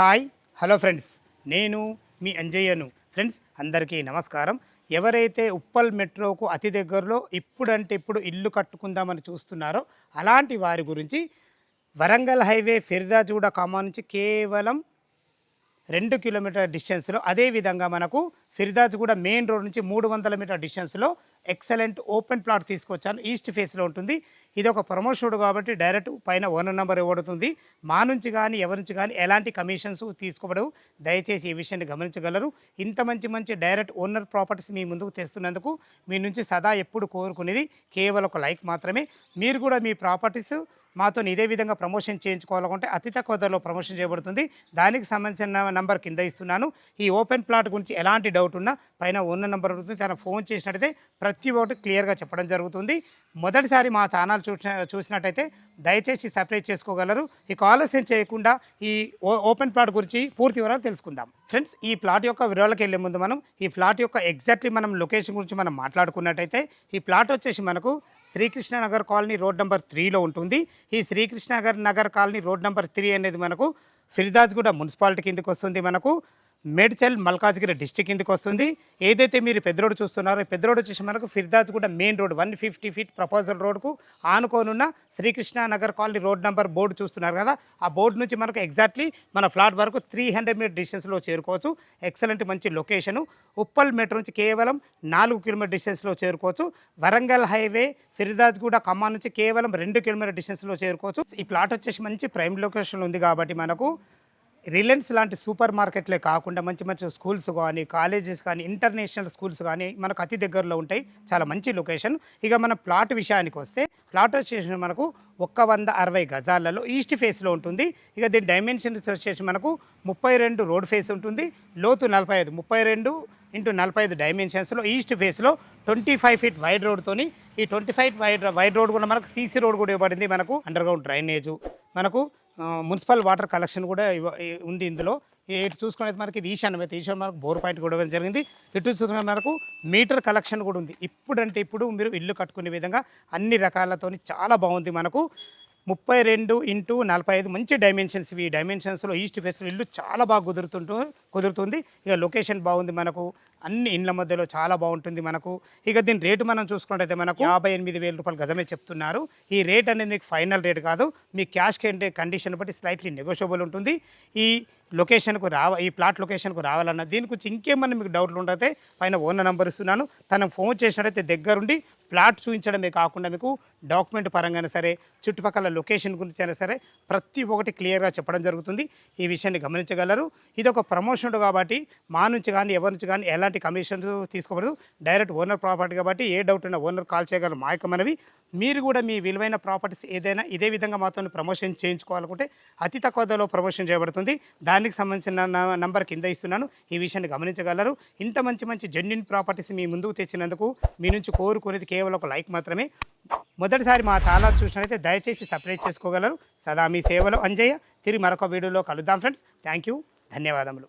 Hi hello friends. నేను మీ అంజయ్యను. Friends అందరికీ నమస్కారం. ఎవరైతే ఉప్పల్ మెట్రోకు అతి దగ్గరలో ఇప్పుడంటే ఇప్పుడు ఇల్లు కట్టుకుందామని చూస్తున్నారో అలాంటి వారి గురించి వరంగల్ హైవే ఫిర్దాజూడ కామా నుంచి కేవలం రెండు కిలోమీటర్ డిస్టెన్స్లో. అదేవిధంగా మనకు ఫిర్దాజ్ కూడా మెయిన్ రోడ్ నుంచి మూడు వందల మీటర్ డిస్టెన్స్లో ఎక్సలెంట్ ఓపెన్ ప్లాట్ తీసుకొచ్చాను ఈస్ట్ ఫేస్లో ఉంటుంది. ఇది ఒక ప్రమోషన్ కాబట్టి డైరెక్ట్ పైన ఓనర్ నెంబర్ ఇవ్వబడుతుంది. మా నుంచి కానీ ఎవరి నుంచి కానీ ఎలాంటి కమిషన్స్ తీసుకోబడవు. దయచేసి ఈ విషయాన్ని గమనించగలరు. ఇంత మంచి మంచి డైరెక్ట్ ఓనర్ ప్రాపర్టీస్ మీ ముందుకు తెస్తున్నందుకు మీ నుంచి సదా ఎప్పుడు కోరుకునేది కేవలం ఒక లైక్ మాత్రమే. మీరు కూడా మీ ప్రాపర్టీస్ మాతో ఇదే విధంగా ప్రమోషన్ చేయించుకోవాలనుకుంటే అతి తక్కువ ధరలో ప్రమోషన్ చేయబడుతుంది. దానికి సంబంధించిన నంబర్ కింద ఇస్తున్నాను. ఈ ఓపెన్ ప్లాట్ గురించి ఎలాంటి డౌట్ ఉన్నా పైన ఉన్న నెంబర్ ఉంటుంది తన ఫోన్ చేసినట్టయితే ప్రతి ఒక్కటి క్లియర్గా చెప్పడం జరుగుతుంది. మొదటిసారి మా ఛానల్ చూసిన చూసినట్టయితే దయచేసి సపరేట్ చేసుకోగలరు. ఇక ఆలస్యం చేయకుండా ఈ ఓ- ఓపెన్ ప్లాట్ గురించి పూర్తి వివరాలు తెలుసుకుందాం. ఫ్రెండ్స్ ఈ ప్లాట్ యొక్క వివరాలకు వెళ్ళే ముందు మనం ఈ ప్లాట్ యొక్క ఎగ్జాక్ట్లీ మనం లొకేషన్ గురించి మనం మాట్లాడుకున్నట్టయితే ఈ ప్లాట్ వచ్చేసి మనకు Srikrishna Nagar colony road number త్రీలో ఉంటుంది. ఈ Srikrishnanagar Nagar colony road number three అనేది మనకు ఫిరిదాజ్గూడ మున్సిపాలిటీ కిందకి వస్తుంది మనకు. మేడ్చల్ మల్కాజ్గిరి డిస్టిక్ కిందకి వస్తుంది. ఏదైతే మీరు పెద్ద రోడ్ చూస్తున్నారో పెద్ద రోడ్ వచ్చేసి మనకు Peerzadiguda main road one fifty feet proposal రోడ్కు ఆనుకోనున్న Srikrishna Nagar colony road number board చూస్తున్నారు కదా. ఆ బోర్డు నుంచి మనకు ఎగ్జాక్ట్లీ మన ఫ్లాట్ వరకు త్రీ హండ్రెడ్ మీటర్ డిస్టెన్స్లో చేరుకోవచ్చు. ఎక్సలెంట్ మంచి లొకేషను. ఉప్పల్ మెట్రో నుంచి కేవలం నాలుగు కిలోమీటర్ డిస్టెన్స్లో చేరుకోవచ్చు. వరంగల్ హైవే ఫిర్దాజ్గూడ ఖమ్మం నుంచి కేవలం రెండు కిలోమీటర్ డిస్టెన్స్లో చేరుకోవచ్చు. ఈ ప్లాట్ వచ్చేసి మంచి ప్రైమ్ లొకేషన్ ఉంది కాబట్టి మనకు రిలయన్స్ లాంటి సూపర్ మార్కెట్లే కాకుండా మంచి మంచి స్కూల్స్ కానీ కాలేజెస్ కానీ ఇంటర్నేషనల్ స్కూల్స్ కానీ మనకు అతి దగ్గరలో ఉంటాయి. చాలా మంచి లొకేషన్. ఇక మన ప్లాట్ విషయానికి వస్తే ప్లాట్ వచ్చేసి మనకు ఒక్క వంద అరవై గజాలలో ఈస్ట్ ఫేస్లో ఉంటుంది. ఇక దీని డైమెన్షన్స్ వచ్చేసి మనకు ముప్పై రెండు రోడ్ ఫేస్ ఉంటుంది. లోతు నలభై ఐదు ముప్పై రెండు ఇంటూ నలభై ఐదు డైమెన్షన్స్లో ఈస్ట్ ఫేస్లో ట్వంటీ ఫైవ్ ఫీట్ వైడ్ రోడ్తోని ఈ twenty five wide wide road కూడా మనకు సీసీ రోడ్ కూడా ఇవ్వబడింది. మనకు అండర్ గ్రౌండ్ డ్రైనేజు మనకు మున్సిపల్ వాటర్ కలెక్షన్ కూడా ఉంది ఇందులో. ఇటు చూసుకునే మనకి ఇది ఈశాన్యం అయితే ఈశాన్యం మనకు బోర్ పాయింట్ కూడా ఇవ్వడం జరిగింది. ఇటు చూసుకునే మనకు మీటర్ కలెక్షన్ కూడా ఉంది. ఇప్పుడంటే ఇప్పుడు మీరు ఇల్లు కట్టుకునే విధంగా అన్ని రకాలతోని చాలా బాగుంది మనకు. ముప్పై రెండు ఇంటూ నలభై ఐదు మంచి డైమెన్షన్స్ ఇవి. డైమెన్షన్స్లో ఈస్ట్ ఫేస్లో ఇల్లు చాలా బాగా కుదురుతుంటూ కుదురుతుంది. ఇక లొకేషన్ బాగుంది మనకు. అన్ని ఇండ్ల మధ్యలో చాలా బాగుంటుంది మనకు. ఇక దీని రేటు మనం చూసుకున్నట్టయితే మనకు యాభై ఎనిమిది వేల రూపాయలు గజమే చెప్తున్నారు. ఈ రేట్ అనేది మీకు ఫైనల్ రేట్ కాదు. మీ క్యాష్ కండిషన్ బట్టి స్లైట్లీ నెగోషియబుల్ ఉంటుంది. ఈ లొకేషన్కు రావ ఈ ప్లాట్ లొకేషన్కు రావాలన్న దీని గురించి ఇంకేమన్నా మీకు డౌట్లు ఉంటే పైన ఓనర్ నెంబర్ ఇస్తున్నాను. తను ఫోన్ చేసినట్టయితే దగ్గరుండి ప్లాట్ చూపించడమే కాకుండా మీకు డాక్యుమెంట్ పరంగానే సరే చుట్టుపక్కల లొకేషన్ గురించి అయినా సరే ప్రతి ఒక్కటి క్లియర్గా చెప్పడం జరుగుతుంది. ఈ విషయాన్ని గమనించగలరు. ఇది ఒక ప్రమోషన్ కాబట్టి మా నుంచి కానీ ఎవరి నుంచి కానీ ఎలాంటి కమిషన్స్ తీసుకోకూడదు. డైరెక్ట్ ఓనర్ ప్రాపర్టీ కాబట్టి ఏ డౌట్ ఉన్నా ఓనర్ కాల్ చేయగలరు మా యొక్క మనవి. మీరు కూడా మీ విలువైన ప్రాపర్టీస్ ఏదైనా ఇదే విధంగా మాతో ప్రమోషన్ చేయించుకోవాలనుకుంటే అతి తక్కువ ధరలో ప్రమోషన్ చేయబడుతుంది. దానికి సంబంధించిన నంబర్ కింద ఇస్తున్నాను. ఈ విషయాన్ని గమనించగలరు. ఇంత మంచి మంచి జెన్యున్ ప్రాపర్టీస్ మీ ముందుకు తెచ్చినందుకు మీ నుంచి కోరుకునేది కేవలం ఒక లైక్ మాత్రమే. మొదటిసారి మా ఛానల్ చూసినట్లయితే దయచేసి సపరేట్ చేసుకోగలరు. సదా మీ సేవలో అంజయ్య. తిరిగి మరొక వీడియోలో కలుద్దాం ఫ్రెండ్స్ థ్యాంక్ యూ ధన్యవాదములు.